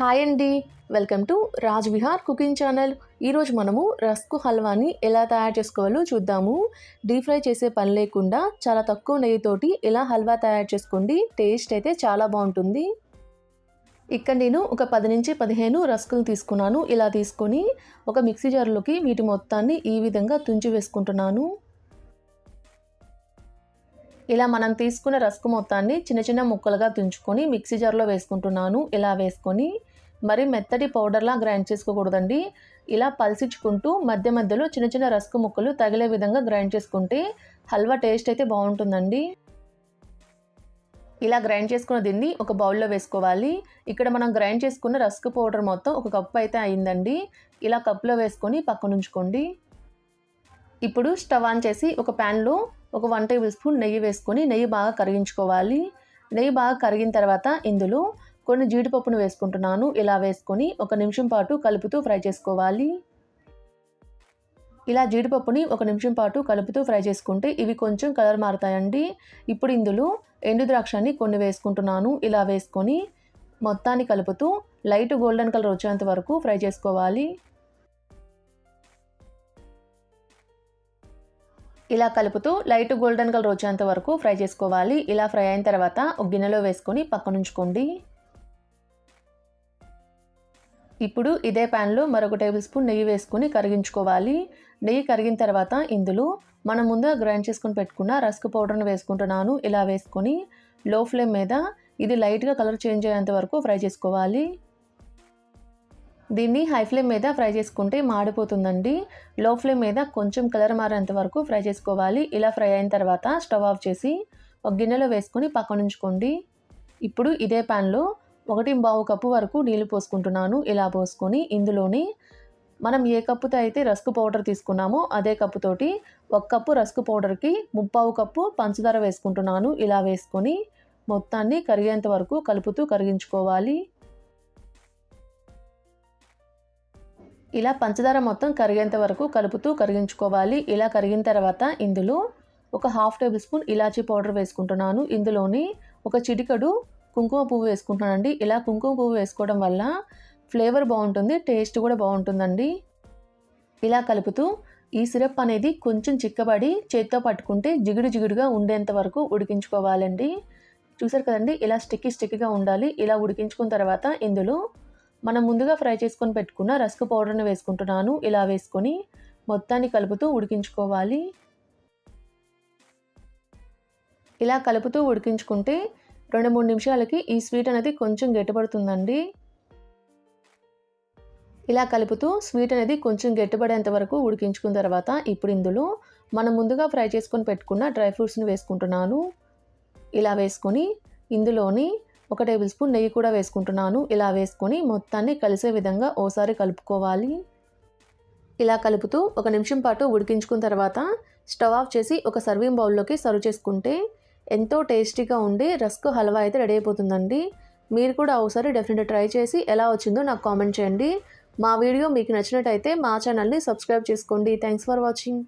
Hi అండి welcome to Raj Vihar cooking channel ఈరోజు మనము రస్కు హల్వాని ఎలా తయారు చేసుకోవాలో చూద్దాము. డీప్ ఫ్రై చేసే పని లేకుండా చాలా తక్కువ నెయ్యితోటి ఎలా హల్వా తయారు చేసుకోండి టేస్ట్ అయితే చాలా బాగుంటుంది. ఇక్కడ నేను ఒక పది నుంచి పదిహేను రస్కులు తీసుకున్నాను. ఇలా తీసుకొని ఒక మిక్సీ జార్లోకి వీటి మొత్తాన్ని ఈ విధంగా తుంచి వేసుకుంటున్నాను. ఇలా మనం తీసుకున్న రస్కు మొత్తాన్ని చిన్న చిన్న ముక్కలుగా తుంచుకొని మిక్సీ జార్లో వేసుకుంటున్నాను. ఇలా వేసుకొని మరి మెత్తటి పౌడర్లా గ్రైండ్ చేసుకోకూడదండి. ఇలా పల్సించుకుంటూ మధ్య మధ్యలో చిన్న చిన్న రస్కు ముక్కలు తగిలే విధంగా గ్రైండ్ చేసుకుంటే హల్వా టేస్ట్ అయితే బాగుంటుందండి. ఇలా గ్రైండ్ చేసుకున్న దీన్ని ఒక బౌల్లో వేసుకోవాలి. ఇక్కడ మనం గ్రైండ్ చేసుకున్న రస్క్ పౌడర్ మొత్తం ఒక కప్పు అయితే అయిందండి. ఇలా కప్పులో వేసుకొని పక్కన ఉంచుకోండి. ఇప్పుడు స్టవ్ ఆన్ చేసి ఒక ప్యాన్లో ఒక వన్ టేబుల్ స్పూన్ నెయ్యి వేసుకొని నెయ్యి బాగా కరిగించుకోవాలి. నెయ్యి బాగా కరిగిన తర్వాత ఇందులో కొన్ని జీడిపప్పును వేసుకుంటున్నాను. ఇలా వేసుకొని ఒక నిమిషం పాటు కలుపుతూ ఫ్రై చేసుకోవాలి. ఇలా జీడిపప్పుని ఒక నిమిషం పాటు కలుపుతూ ఫ్రై చేసుకుంటే ఇవి కొంచెం కలర్ మారుతాయండి. ఇప్పుడు ఇందులో ఎండు ద్రాక్షని కొన్ని వేసుకుంటున్నాను. ఇలా వేసుకొని మొత్తాన్ని కలుపుతూ లైట్ గోల్డెన్ కలర్ వచ్చేంత వరకు ఫ్రై చేసుకోవాలి. ఇలా కలుపుతూ లైట్ గోల్డెన్ కలర్ వచ్చేంత వరకు ఫ్రై చేసుకోవాలి. ఇలా ఫ్రై అయిన తర్వాత ఒక గిన్నెలో వేసుకొని పక్కనుంచుకోండి. ఇప్పుడు ఇదే ప్యాన్లో మరొక టేబుల్ స్పూన్ నెయ్యి వేసుకొని కరిగించుకోవాలి. నెయ్యి కరిగిన తర్వాత ఇందులో మనం ముందుగా గ్రైండ్ చేసుకొని పెట్టుకున్న రస్క్ పౌడర్ని వేసుకుంటున్నాను. ఇలా వేసుకొని లో ఫ్లేమ్ మీద ఇది లైట్గా కలర్ చేంజ్ అయ్యేంత వరకు ఫ్రై చేసుకోవాలి. దీన్ని హై ఫ్లేమ్ మీద ఫ్రై చేసుకుంటే మాడిపోతుందండి. లో ఫ్లేమ్ మీద కొంచెం కలర్ మారేంత వరకు ఫ్రై చేసుకోవాలి. ఇలా ఫ్రై అయిన తర్వాత స్టవ్ ఆఫ్ చేసి ఒక గిన్నెలో వేసుకొని పక్కనుంచుకోండి. ఇప్పుడు ఇదే ప్యాన్లో ఒకటి బావు కప్పు వరకు నీళ్ళు పోసుకుంటున్నాను. ఇలా పోసుకొని ఇందులోని మనం ఏ కప్పుతో అయితే రస్క్ పౌడర్ తీసుకున్నామో అదే కప్పుతోటి ఒక కప్పు రస్క్ పౌడర్కి ముప్పావు కప్పు పంచదార వేసుకుంటున్నాను. ఇలా వేసుకొని మొత్తాన్ని కరిగేంత వరకు కలుపుతూ కరిగించుకోవాలి. ఇలా పంచదార మొత్తం కరిగేంత వరకు కలుపుతూ కరిగించుకోవాలి. ఇలా కరిగిన తర్వాత ఇందులో ఒక హాఫ్ టేబుల్ స్పూన్ ఇలాచీ పౌడర్ వేసుకుంటున్నాను. ఇందులోని ఒక చిటికడు కుంకుమ పువ్వు వేసుకుంటున్నానండి. ఇలా కుంకుమ పువ్వు వేసుకోవడం వల్ల ఫ్లేవర్ బాగుంటుంది టేస్ట్ కూడా బాగుంటుందండి. ఇలా కలుపుతూ ఈ సిరప్ అనేది కొంచెం చిక్కబడి చేత్తో పట్టుకుంటే జిగుడు జిగుడుగా ఉండేంత వరకు ఉడికించుకోవాలండి. చూసారు కదండి ఇలా స్టిక్కీ స్టిక్కీగా ఉండాలి. ఇలా ఉడికించుకున్న తర్వాత ఇందులో మనం ముందుగా ఫ్రై చేసుకొని పెట్టుకున్న రస్క్ పౌడర్ని వేసుకుంటున్నాను. ఇలా వేసుకొని మొత్తాన్ని కలుపుతూ ఉడికించుకోవాలి. ఇలా కలుపుతూ ఉడికించుకుంటే రెండు మూడు నిమిషాలకి ఈ స్వీట్ అనేది కొంచెం గట్టిపడుతుందండి. ఇలా కలుపుతూ స్వీట్ అనేది కొంచెం గట్టిపడేంత వరకు ఉడికించుకున్న తర్వాత ఇప్పుడు ఇందులో మనం ముందుగా ఫ్రై చేసుకొని పెట్టుకున్న డ్రై ఫ్రూట్స్ని వేసుకుంటున్నాను. ఇలా వేసుకొని ఇందులోని ఒక టేబుల్ స్పూన్ నెయ్యి కూడా వేసుకుంటున్నాను. ఇలా వేసుకొని మొత్తాన్ని కలిసే విధంగా ఓసారి కలుపుకోవాలి. ఇలా కలుపుతూ ఒక నిమిషం పాటు ఉడికించుకున్న తర్వాత స్టవ్ ఆఫ్ చేసి ఒక సర్వింగ్ బౌల్లోకి సర్వ్ చేసుకుంటే ఎంతో టేస్టీగా ఉండి రస్క్ హల్వా అయితే రెడీ అయిపోతుందండి. మీరు కూడా ఒకసారి డెఫినెట్గా ట్రై చేసి ఎలా వచ్చిందో నాకు కామెంట్ చేయండి. మా వీడియో మీకు నచ్చినట్టయితే మా ఛానల్ని సబ్స్క్రైబ్ చేసుకోండి. Thanks for watching